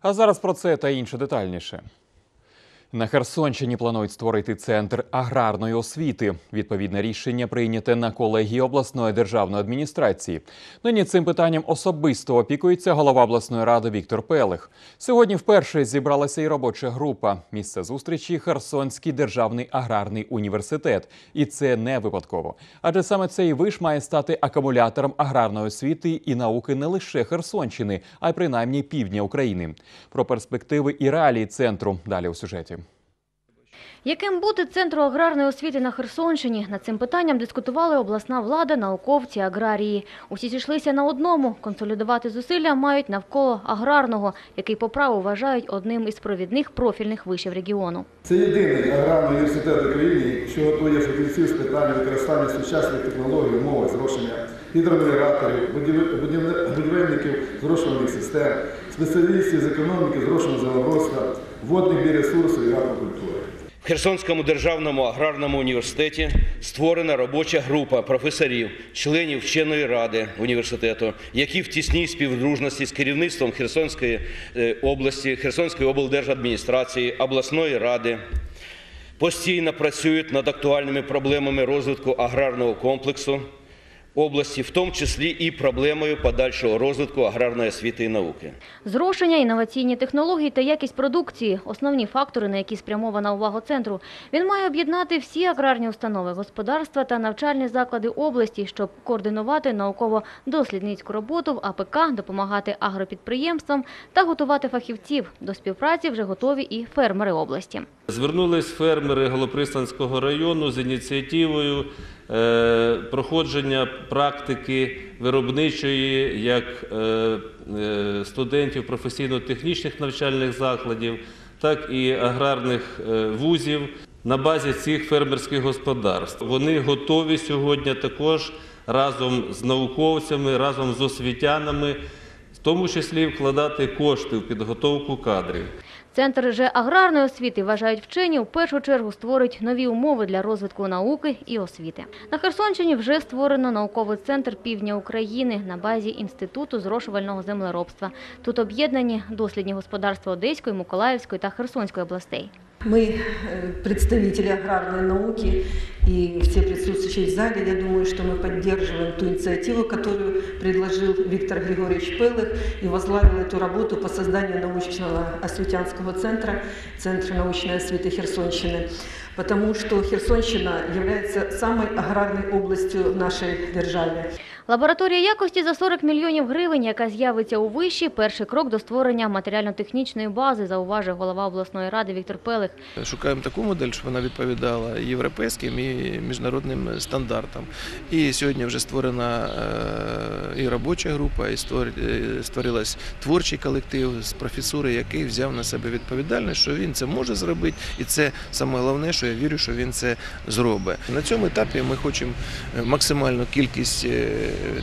А зараз про це та інше детальніше. На Херсонщині планують створити центр аграрної освіти. Відповідне рішення прийняте на колегії обласної державної адміністрації. Нині цим питанням особисто опікується голова обласної ради Віктор Пелих. Сьогодні вперше зібралася і робоча група. Місце зустрічі Херсонський державний аграрний університет. І це не випадково. Адже саме цей виш має стати акумулятором аграрної освіти і науки не лише Херсонщини, а й принаймні півдня України. Про перспективи і реалії центру далі у сюжеті. Яким бути центру аграрної освіти на Херсонщині? Над цим питанням дискутували обласна влада, науковці, аграрії. Усі зійшлися на одному – консолідувати зусилля мають навколо аграрного, який по праву вважають одним із провідних профільних вишів регіону. Це єдиний аграрний університет України, що готує фахівців з питань використання сучасних технологій, умови зрошення, будівне- будівельників зрошувальних систем, спеціалістів з економіки зрошення землеробства, водних біоресурсів і аквакультури. Херсонському державному аграрному університеті створена робоча група професорів, членів вченої ради університету, які в тісній співдружності з керівництвом Херсонської е, області, Херсонської облдержадміністрації, обласної ради постійно працюють над актуальними проблемами розвитку аграрного комплексу області, в тому числі і проблемою подальшого розвитку аграрної освіти і науки. Зрошення, інноваційні технології та якість продукції – основні фактори, на які спрямована увага центру. Він має об'єднати всі аграрні установи, господарства та навчальні заклади області, щоб координувати науково-дослідницьку роботу в АПК, допомагати агропідприємствам та готувати фахівців. До співпраці вже готові і фермери області. Звернулись фермери Голопристанського району з ініціативою е, проходження практики виробничої як е, е, студентів професійно-технічних навчальних закладів, так і аграрних вузів на базі цих фермерських господарств. Вони готові сьогодні також разом з науковцями, разом з освітянами, в тому числі вкладати кошти в підготовку кадрів. Центр же аграрної освіти, вважають вчені, в першу чергу створить нові умови для розвитку науки і освіти. На Херсонщині вже створено науковий центр півдня України на базі Інституту зрошувального землеробства. Тут об'єднані дослідні господарства Одеської, Миколаївської та Херсонської областей. Мы э, представители аграрной науки и все присутствующие в зале, я думаю, что мы поддерживаем ту инициативу, которую предложил Виктор Григорьевич Пелых и возглавил эту работу по созданию научного осветянского центра, Центра научной осветы Херсонщины. Потому что Херсонщина является самой аграрной областью в нашей державе. Лабораторія якості за 40 мільйонів гривень, яка з'явиться у виші, перший крок до створення матеріально-технічної бази, зауважив голова обласної ради Віктор Пелих. Шукаємо таку модель, щоб вона відповідала європейським і міжнародним стандартам. І сьогодні вже створена е, і робоча група, і е, створилась творчий колектив з професури, який взяв на себе відповідальність, що він це може зробити, і це саме головне, що я вірю, що він це зробить. На цьому етапі ми хочемо е, максимальну кількість. Е,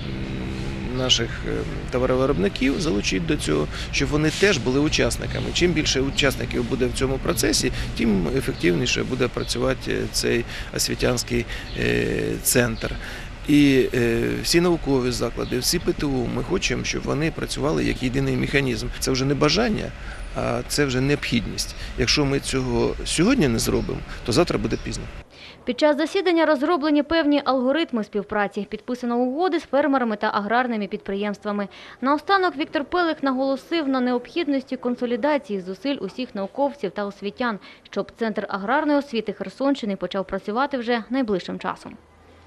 Наших е, товаровиробників залучити до цього, щоб вони теж були учасниками. Чим більше учасників буде в цьому процесі, тим ефективніше буде працювати цей освітянський е, центр. І е, всі наукові заклади, всі ПТУ, ми хочемо, щоб вони працювали як єдиний механізм. Це вже не бажання, а це вже необхідність. Якщо ми цього сьогодні не зробимо, то завтра буде пізно. Під час засідання розроблені певні алгоритми співпраці, підписано угоди з фермерами та аграрними підприємствами. Наостанок Віктор Пелих наголосив на необхідності консолідації зусиль усіх науковців та освітян, щоб Центр аграрної освіти Херсонщини почав працювати вже найближчим часом.